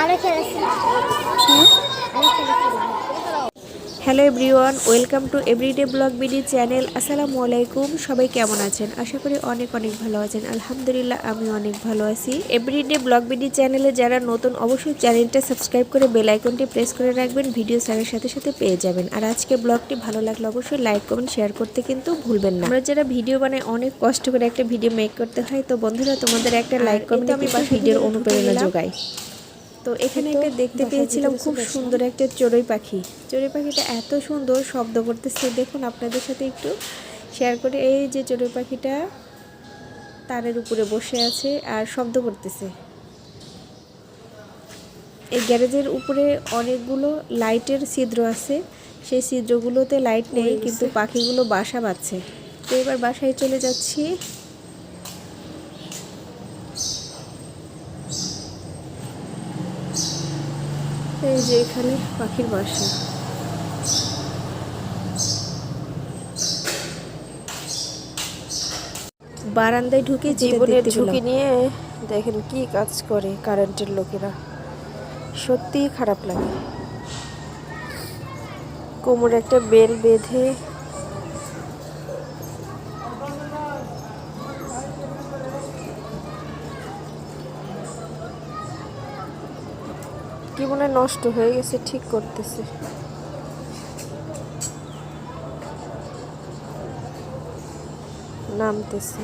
আরও খেলেছি hello everyone welcome to everyday blog BD channel. আসসালামু আলাইকুম সবাই কেমন আছেন? আশা করি অনেক অনেক ভালো আছেন। আলহামদুলিল্লাহ আমি অনেক ভালো আছি। এভরিডে ব্লগ বিডি চ্যানেলে যারা নতুন অবশ্যই চ্যানেলটা সাবস্ক্রাইব করে বেল আইকনটি প্রেস করে রাখবেন। ভিডিও ছাড়ার সাথে সাথে পেয়ে যাবেন। আর আজকে ব্লগটি ভালো লাগলে অবশ্যই লাইক কমেন্ট শেয়ার করতে কিন্তু ভুলবেন না। আমরা যারা ভিডিও বানাই অনেক কষ্ট করে একটা ভিডিও মেক করতে হয়। তো বন্ধুরা তোমাদের একটা লাইক কমেন্ট আমি ভিডিওর অনুপ্রেরণা যোগাই। তো এখানে একটা দেখতে পেয়েছিলাম খুব সুন্দর একটা চড়ুই পাখি। চড়ুই পাখিটা এত সুন্দর শব্দ করতেছে। দেখুন আপনাদের সাথে একটু শেয়ার করে এই যে চড়ুই পাখিটা তারের উপরে বসে আছে আর শব্দ করতেছে। এই গ্যারেজের উপরে অনেকগুলো লাইটের ছিদ্র আছে। সেই ছিদ্রগুলোতে লাইট নেই কিন্তু পাখিগুলো বাসা বাঁধছে। তো এবার বাসায় চলে যাচ্ছি। এই যে এখানে পাখির বাসা। বারান্দায় ঢুকে জীবনের ঝুঁকি নিয়ে দেখেন কি কাজ করে কারেন্টের লোকেরা। সত্যিই খারাপ লাগে। কোমরে একটা বেল বেঁধে মনে নষ্ট হয়ে গেছে ঠিক করতেছে। নামতেছে।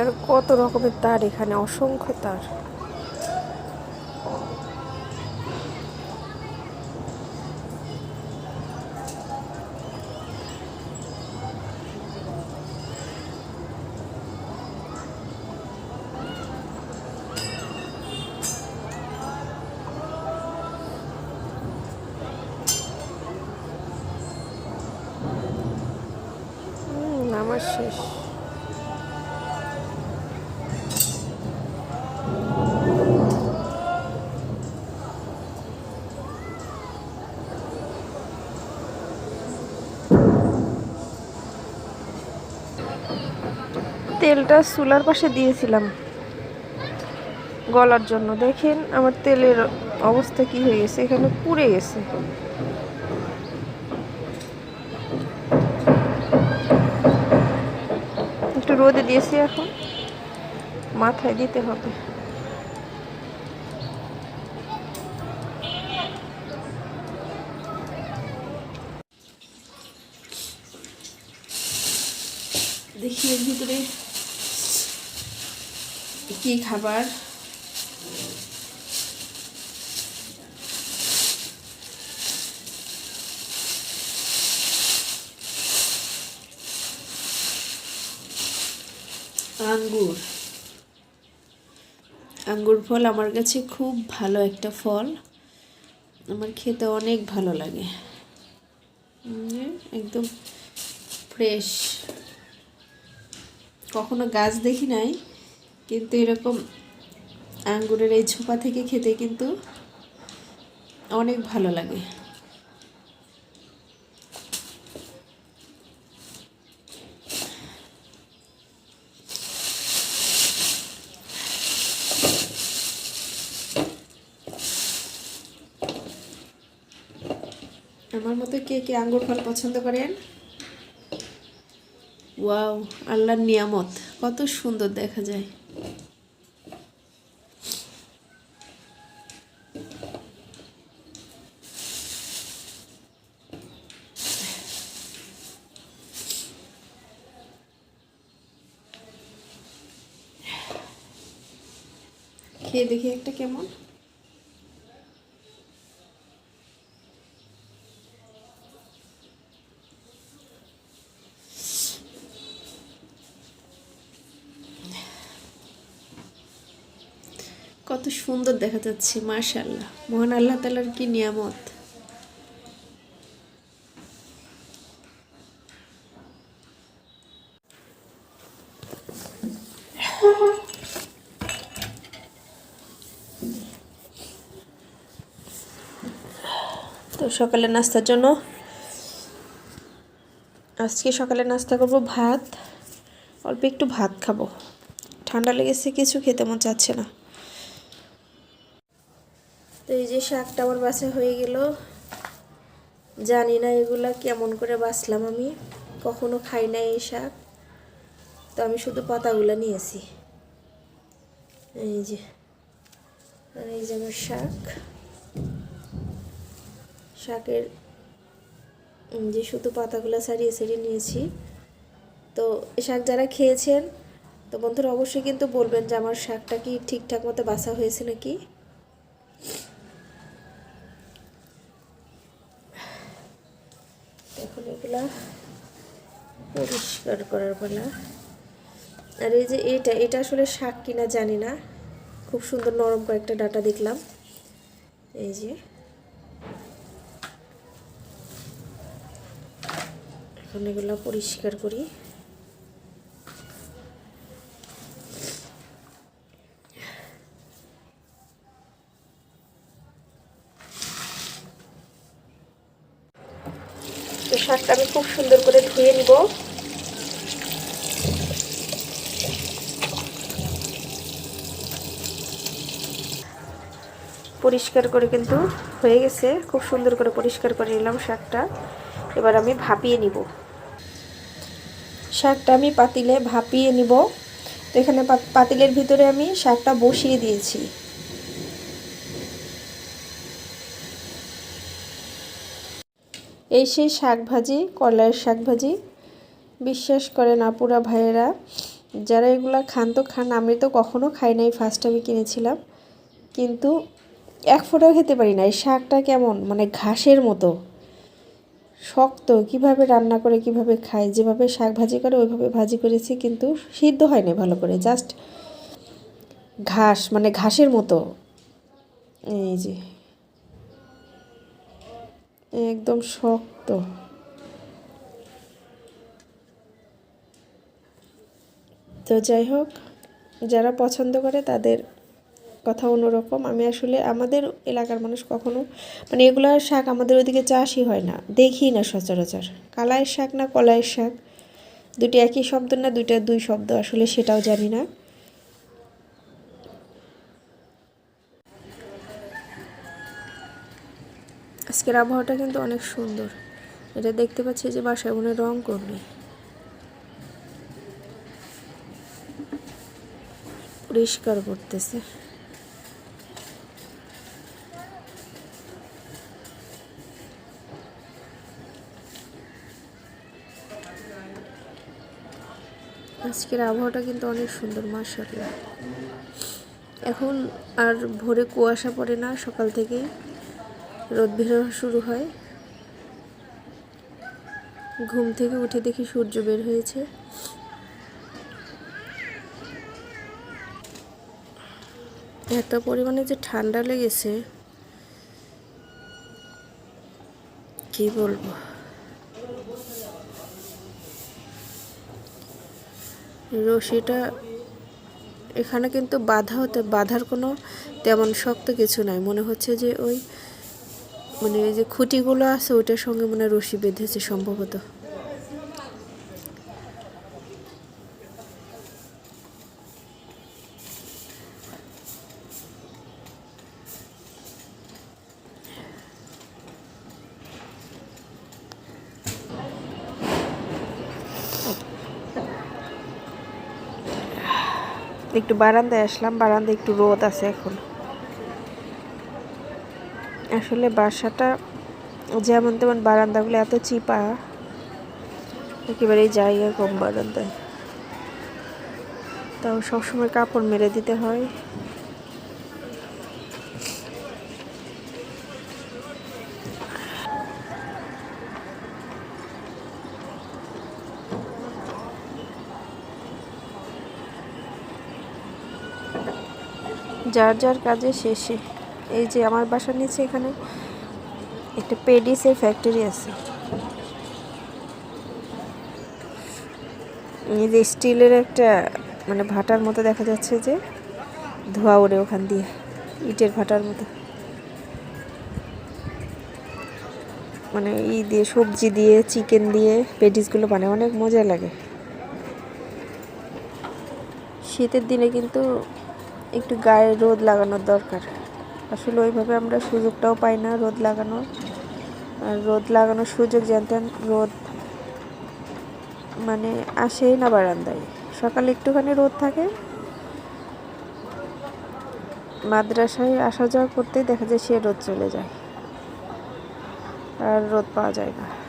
তার কত রকমের তার এখানে? অসংখ্য তার। আমার শেষ। তেলটা চুলার পাশে দিয়েছিলাম গলার জন্য। দেখেন আমার তেলের অবস্থা কি হয়ে গেছে, এখানে পুড়ে গেছে। একটু রোদে দিয়েছি এখন, মাথায় দিতে হবে। দেখি এর ভিতরে কি খাবার? আঙ্গুর। আঙ্গুর ফল আমার কাছে খুব ভালো একটা ফল। আমার খেতে অনেক ভালো লাগে। একদম ফ্রেশ কখনো গাছ দেখি নাই? কিন্তু এরকম আঙ্গুরের এই ছোপা থেকে খেতে কিন্তু অনেক ভালো লাগে। আমার মতো কে কে আঙ্গুর ফল পছন্দ করেন? ওয়াও, আল্লাহর নিয়ামত, কত সুন্দর দেখা যায়। খেয়ে দেখি একটা কেমন। কত সুন্দর দেখা যাচ্ছে মাশাল্লাহ মহান আল্লাহ তালার কি নিয়ামত তো সকালে নাস্তার জন্য। আজকে সকালে নাস্তা করব ভাত। অল্প একটু ভাত খাব। ঠান্ডা লেগেছে, কিছু খেতে মন চাচ্ছে না। তো এই যে শাকটা আমার বাসা হয়ে গেল। জানি না এগুলা কেমন করে বাছলাম আমি। কখনো খাই না এই শাক। তো আমি শুধু পাতাগুলো নিয়েছি। এই যে এই যে আমার শাক। শাকের যে শুধু পাতাগুলো ছাড়িয়ে ছাড়িয়ে নিয়েছি। তো শাক যারা খেয়েছেন, তো বন্ধুরা অবশ্যই কিন্তু বলবেন যে আমার শাকটা কি ঠিকঠাক মতো বাছা হয়েছে নাকি? এখন এগুলা পরিষ্কার করার পালা। আর এই যে এটা এটা আসলে শাক কিনা জানি না। খুব সুন্দর নরম কয়েকটা ডাটা দেখলাম। এই যে। এখন এগুলো পরিষ্কার করি। তো শাকটা আমি খুব সুন্দর করে ধুয়ে নিব। পরিষ্কার করে কিন্তু হয়ে গেছে। খুব সুন্দর করে পরিষ্কার করে নিলাম শাকটা। এবার আমি ভাপিয়ে নিব। শাকটা আমি পাতিলে ভাপিয়ে নিব। তো এখানে পাতিলের ভিতরে আমি শাকটা বসিয়ে দিয়েছি। এই সেই শাক ভাজি কলাইয়ের শাক ভাজি বিশ্বাস করেন আপুরা ভাইয়েরা, যারা এগুলা খান তো খান, আমি তো কখনো খাই নাই ফার্স্ট আমি কিনেছিলাম। কিন্তু এক ফোঁটাও খেতে পারি না। এই শাকটা কেমন? মানে ঘাসের মতো। শক্ত, কীভাবে রান্না করে, কীভাবে খাই যেভাবে শাক ভাজি করে, ওইভাবে ভাজি করেছি কিন্তু সিদ্ধ হয় না ভালো করে জাস্ট ঘাস মানে ঘাসের মতো। এই যে। একদম শক্ত। তো যাই হোক, যারা পছন্দ করে তাদের কথা অন্যরকম। আমি আসলে আমাদের এলাকার মানুষ কখনো মানে এগুলার শাক আমাদের ওদিকে চাষই হয় না। দেখি না সচরাচর। কালাইয়ের শাক না কলাইয়ের শাক? দুটি একই শব্দ না দুইটা দুই শব্দ? আসলে সেটাও জানি না। আজকের আবহাওয়াটা কিন্তু অনেক সুন্দর। এটা দেখতে পাচ্ছি যে বাসায় মনে রং করবে। পরিষ্কার করতেছে। আজকের আবহাওয়াটা কিন্তু অনেক সুন্দর, মাশাআল্লাহ। এখন আর ভোরে কুয়াশা পড়ে না, সকাল থেকেই রোদ বেরোনো শুরু হয়। ঘুম থেকে উঠে দেখি সূর্য বের হয়েছে। এত পরিমাণে যে ঠান্ডা লেগেছে, কি বলব? রশিটা এখানে কিন্তু বাধা হতে, বাধার কোনো তেমন শক্ত কিছু নাই। মনে হচ্ছে যে ওই মানে যে খুঁটিগুলো আছে, ওইটার সঙ্গে মনে রশি বেঁধেছে সম্ভবত। একটু বারান্দায় আসলাম, বারান্দায় একটু রোদ আছে এখন। আসলে বাসাটা যেমন তেমন বারান্দাগুলো এত চিপা, একেবারেই জায়গা কম বারান্দায়। তাও সবসময় কাপড় মেরে দিতে হয়। যার যার কাজে শেষে। এই যে আমার বাসার নিচে এখানে একটা পেডিসের ফ্যাক্টরি আছে। এই যে স্টিলের একটা মানে ভাটার মতো দেখা যাচ্ছে যে, ধোয়া ওড়ে ওখান দিয়ে, ইটের ভাটার মতো। মানে ই দিয়ে সবজি দিয়ে চিকেন দিয়ে পেটিসগুলো বানায়, অনেক মজা লাগে। শীতের দিনে কিন্তু একটু গায়ে রোদ লাগানোর দরকার। আসলে ওইভাবে আমরা সুযোগটাও পাই না রোদ লাগানোর। আর রোদ লাগানোর সুযোগ জানতেন রোদ মানে আসেই না বারান্দায়। সকালে একটুখানি রোদ থাকে। মাদ্রাসায় আসা যাওয়া করতেই দেখা যায় সে রোদ চলে যায়। আর রোদ পাওয়া যায় না।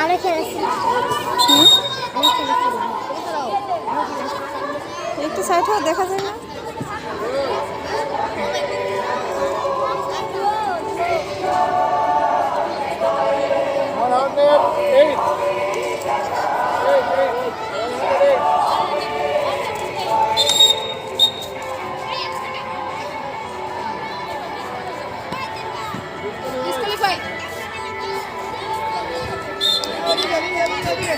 আরও খেলেছি সাইড হওয়া দেখা যায় না? দিয়ে